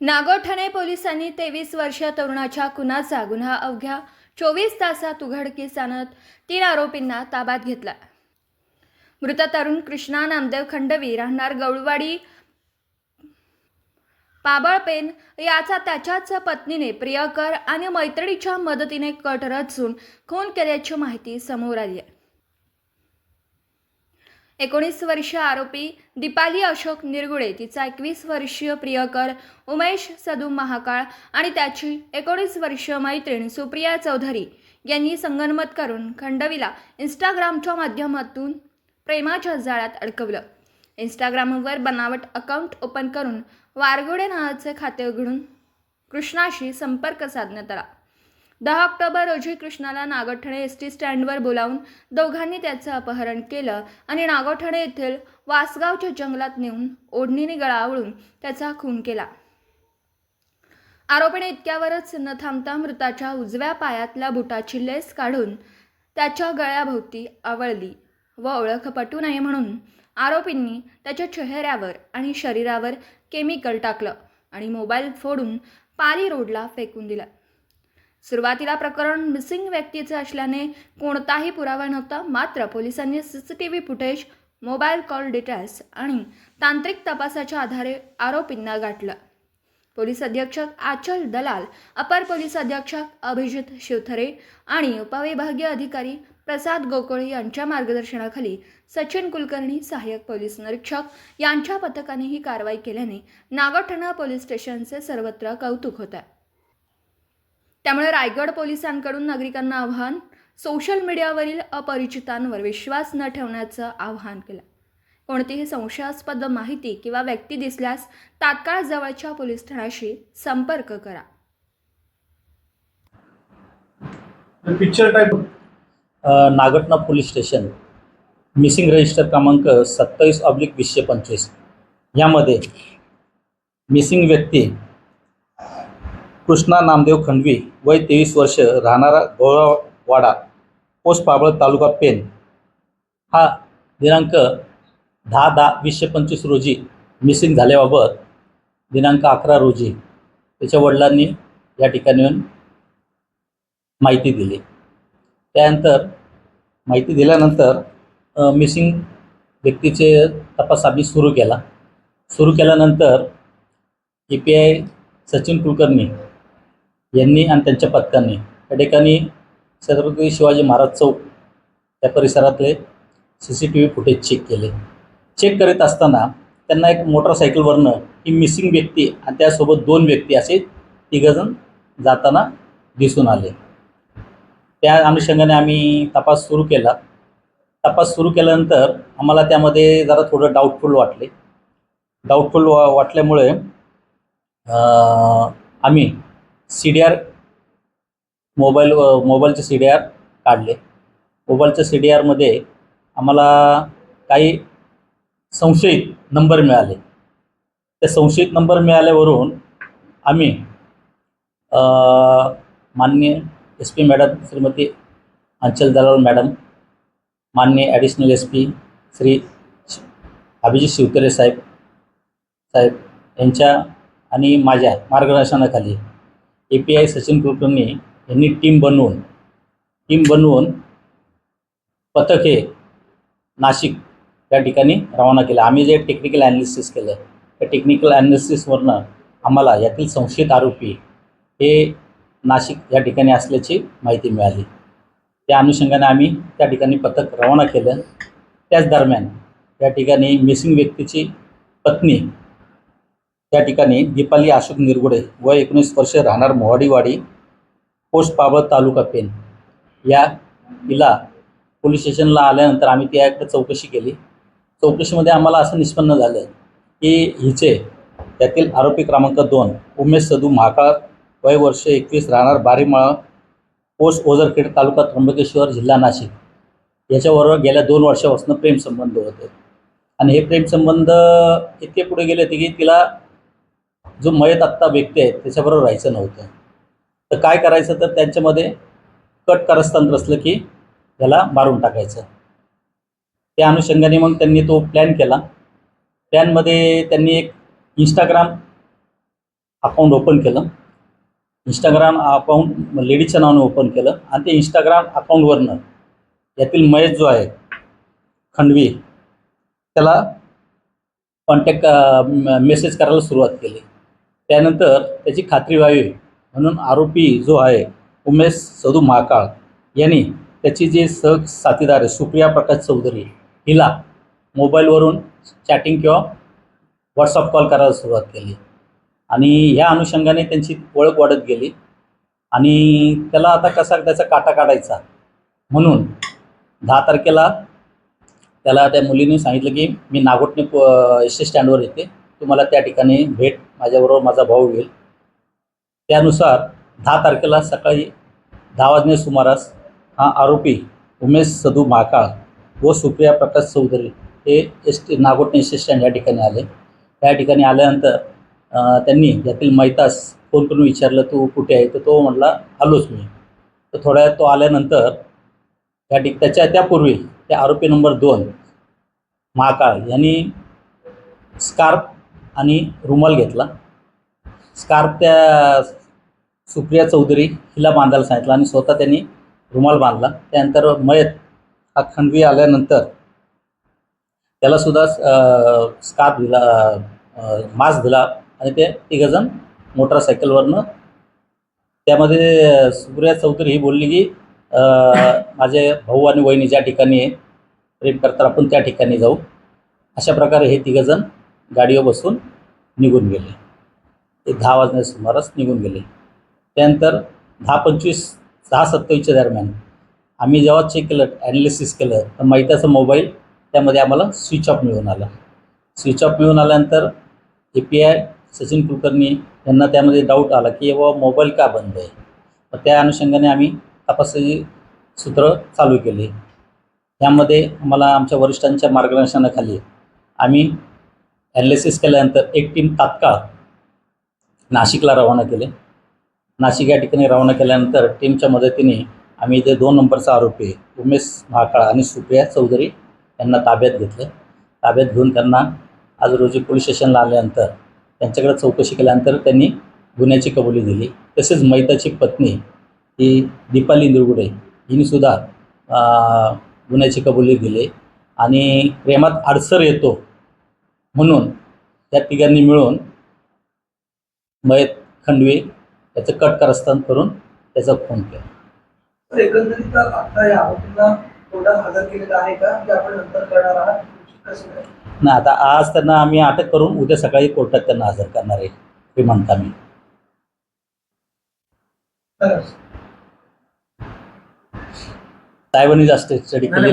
नागोर ठाणे पोलिसांनी तेवीस वर्षीय तरुणाच्या खुनाचा गुन्हा अवघ्या चोवीस तासात उघडकीस आणत तीन आरोपींना ताब्यात घेतला मृत तरुण कृष्णा नामदेव खंडवी राहणार गौळवाडी पाबळपेन याचा त्याच्याच पत्नीने प्रियकर आणि मैत्रिणीच्या मदतीने कट रचून खून केल्याची माहिती समोर आली आहे. एकोणीस वर्षीय आरोपी दीपाली अशोक निरगुडे तिचा एकवीस वर्षीय प्रियकर उमेश सदू महाकाळ आणि त्याची एकोणीस वर्षीय मैत्रीण सुप्रिया चौधरी यांनी संगनमत करून खंडवीला इंस्टाग्रामच्या माध्यमातून प्रेमाच्या जाळ्यात अडकवलं. इंस्टाग्रामवर बनावट अकाउंट ओपन करून वारगुडे नावाचे खाते उघडून कृष्णाशी संपर्क साधण्यात आला. दहा ऑक्टोबर रोजी कृष्णाला नागोठणे एस टी स्टँडवर बोलावून दोघांनी त्याचं अपहरण केलं आणि नागोठणे येथील वासगावच्या जंगलात नेऊन ओढणीने गळावळून त्याचा खून केला. आरोपीने इतक्यावरच न थांबता मृताच्या उजव्या पायातल्या बुटाची लेस काढून त्याच्या गळ्याभोवती आवळली व ओळख पटू नये म्हणून आरोपींनी त्याच्या चेहऱ्यावर आणि शरीरावर केमिकल टाकलं आणि मोबाईल फोडून पारी रोडला फेकून दिला. सुरुवातीला प्रकरण मिसिंग व्यक्तीचे असल्याने कोणताही पुरावा नव्हता मात्र पोलिसांनी C C T V footage mobile call details आणि तांत्रिक तपासाच्या आधारे आरोपींना गाठलं. पोलीस अधीक्षक आचल दलाल अपर पोलीस अधीक्षक अभिजित शिवथरे आणि उपविभागीय अधिकारी प्रसाद गोकुळे यांच्या मार्गदर्शनाखाली सचिन कुलकर्णी सहाय्यक पोलीस निरीक्षक यांच्या पथकाने ही कारवाई केल्याने नागोठणा पोलीस स्टेशनचे सर्वत्र कौतुक होतं. आहे त्यामुळे रायगड पोलिसांकडून नागरिकांना आव्हान सोशल मीडियावरील अपरिचितांवर विश्वास न ठेवण्याचं आवाहन केलं. कोणतीही संशयास्पद माहिती किंवा व्यक्ती दिसल्यास तात्काळ जवळच्या पोलीस ठाण्याशी संपर्क करा. Picture type uh, नागटना police station missing register क्रमांक सत्तावीस ऑब्लिक वीसशे पंचवीस. यामध्ये मिसिंग व्यक्ती कृष्णा नामदेव खंडवी वय तेवीस वर्ष राहणारा गोळावाडा पोस्ट पाबळ तालुका पेन हा दिनांक दहा दहा वीसशे पंचवीस रोजी मिसिंग झाल्याबाबत दिनांक अकरा रोजी त्याच्या वडिलांनी या ठिकाणी येऊन माहिती दिली. त्यानंतर माहिती दिल्यानंतर मिसिंग व्यक्तीचे तपास आम्ही सुरू केला. सुरू केल्यानंतर A P I Sachin Kulkarni यांनी आणि त्यांच्या पथकांनी त्या ठिकाणी छत्रपती शिवाजी महाराज चौक त्या परिसरातले C C T V footage check केले. चेक करीत असताना त्यांना एक मोटरसायकलवरनं ही मिसिंग व्यक्ती आणि त्यासोबत दोन व्यक्ती असे तिघंजण जाताना दिसून आले. त्या अनुषंगाने आम्ही तपास सुरू केला. तपास सुरू केल्यानंतर आम्हाला त्यामध्ये जरा थोडं डाऊटफुल वाटले. डाऊटफुल वा वाटल्यामुळे आम्ही सी डी आर मोबाईल मोबाईलचे सी डी आर काढले. मोबाईलच्या सी डी आरमध्ये आम्हाला काही संशयित नंबर मिळाले. त्या संशयित नंबर मिळाल्यावरून आम्ही माननीय एस पी मॅडम श्रीमती अंचल दलाल मॅडम माननीय additional S P Shri Abhijit Shivtare साहेब साहेब यांच्या आणि माझ्या मार्गदर्शनाखाली A P I Sachin Kulkarni यांनी टीम बनवून टीम बनवून पथक हे नाशिक या ठिकाणी रवाना केलं. आम्ही जे टेक्निकल ॲनालिसिस केलं त्या टेक्निकल ॲनालिसिसवरनं आम्हाला यातील संशयित आरोपी हे नाशिक या ठिकाणी असल्याची माहिती मिळाली. त्या अनुषंगाने आम्ही त्या ठिकाणी पथक रवाना केलं. त्याच दरम्यान या ठिकाणी मिसिंग व्यक्तीची पत्नी त्या ठिकाणी दीपाली अशोक निरगुडे व एकोणीस वर्ष राहणार मोहाडीवाडी पोस्ट पाबळ तालुका पेन या हिला पोलीस स्टेशनला आल्यानंतर आम्ही त्याकडे चौकशी केली. चौकशीमध्ये आम्हाला असं निष्पन्न झालं की हिचे त्यातील आरोपी क्रमांक दोन उमेश सदू महाकाळ वय वर्ष एकवीस राहणार बारीमाळा पोस्ट ओझरखेड तालुका त्र्यंबकेश्वर जिल्हा नाशिक. याच्याबरोबर गेल्या दोन वर्षापासून प्रेमसंबंध होते. आणि हे प्रेमसंबंध इतके पुढे गेले होते की तिला जो मयत आत्ता व्यक्ती आहे त्याच्याबरोबर राहायचं नव्हतं. तर काय करायचं तर त्यांच्यामध्ये कट करस्तंत्र असलं की त्याला मारून टाकायचं. त्या अनुषंगाने मग त्यांनी तो प्लॅन केला. प्लॅनमध्ये त्यांनी एक इंस्टाग्राम अकाउंट ओपन केलं. इंस्टाग्राम अकाउंट लेडीजच्या नावाने ओपन केलं. आणि ते इंस्टाग्राम अकाउंटवरनं यातील मयत जो आहे खंडवी त्याला कॉन्टॅक्ट मेसेज करायला सुरुवात केली. त्यानंतर त्याची खात्री व्हावी म्हणून आरोपी जो आहे उमेश सदू महाकाळ यांनी त्याची जे सहज साथीदार आहे सुप्रिया प्रकाश चौधरी हिला मोबाईलवरून चॅटिंग किंवा व्हॉट्सअप कॉल करायला सुरुवात केली. आणि ह्या अनुषंगाने त्यांची ओळख वाढत गेली. आणि त्याला आता कसा त्याचा काटा काढायचा म्हणून दहा तारखेला त्याला त्या मुलीने सांगितलं की मी नागोटणे एस टी स्टँडवर येते. तुम्हाला त्या ठिकाणी भेट माझ्याबरोबर माझा भाऊ घेईल त्यानुसार दहा तारखेला सकाळी दहा वाजने सुमारास हा आरोपी उमेश सदू महाकाळ व सुप्रिया प्रकाश चौधरी हे S T Nagothane S stand या ठिकाणी आले. त्या ठिकाणी आल्यानंतर त्यांनी यातील मैतास फोन करून विचारलं तू कुठे आहे? तर तो म्हटला आलोच मी. तर थोड्या वेळात तो आल्यानंतर त्या ठिक त्याच्या त्यापूर्वी त्या आरोपी नंबर दोन महाकाळ यांनी स्कार्फ आणि रुमाल घेतला. स्कार्फ त्या सुप्रिया चौधरी हिला बांधायला सांगितलं आणि स्वतः त्यांनी रुमाल बांधला. त्यानंतर मयत हा खंडवी आल्यानंतर त्यालासुद्धा स्कार्फ दिला मास्क दिला आणि ते तिघंजण मोटरसायकलवरनं त्यामध्ये सुप्रिया चौधरी ही बोलली की माझे भाऊ आणि वहिनी ज्या ठिकाणी आहे प्रेम करतात आपण त्या ठिकाणी जाऊ. अशा प्रकारे हे तिघंजण गाडीवर बसून निघून गेले. ते दहा वाजण्या सुमारास निघून गेले. त्यानंतर दहा पंचवीस दहा सत्तावीसच्या दरम्यान आम्ही जेव्हा चेक केलं ॲनालिसिस केलं तर मैताचा मोबाईल त्यामध्ये आम्हाला स्विच ऑफ मिळून आला. स्विच ऑफ मिळून आल्यानंतर A P I Sachin Kulkarni यांना त्यामध्ये डाऊट आला की बाबा मोबाईल का बंद आहे? मग त्या अनुषंगाने आम्ही तपासाची सूत्र चालू केली. त्यामध्ये आम्हाला आमच्या वरिष्ठांच्या मार्गदर्शनाखाली आम्ही ॲनालिसिस केल्यानंतर एक टीम तात्काळ नाशिकला रवाना केले. नाशिक या ठिकाणी रवाना केल्यानंतर टीमच्या मदतीने आम्ही इथे दोन नंबरचा आरोपी उमेश महाकाळ आणि सुप्रिया चौधरी यांना ताब्यात घेतलं. ताब्यात घेऊन त्यांना आज रोजी पोलीस स्टेशनला आल्यानंतर त्यांच्याकडे चौकशी केल्यानंतर त्यांनी गुन्ह्याची कबुली दिली. तसेच मैताची पत्नी ही दीपाली निरगुडे हिनेसुद्धा गुन्ह्याची कबुली दिली. आणि प्रेमात अडसर येतो म्हणून या तिघांनी मिळून मयत खंडवे याचं कट कारस्थान करून त्याचा खून केला. एकंदरीत आता या आरोपींना कोर्टात हजर केलेलं आहे का? की आपण नंतर करणार आहात कसं काय नाही आता आज त्यांना आम्ही अटक करून उद्या सकाळी कोर्टात त्यांना हजर करणार आहे रिमांड कामी तर साहेबांनी जास्त स्टडी केली.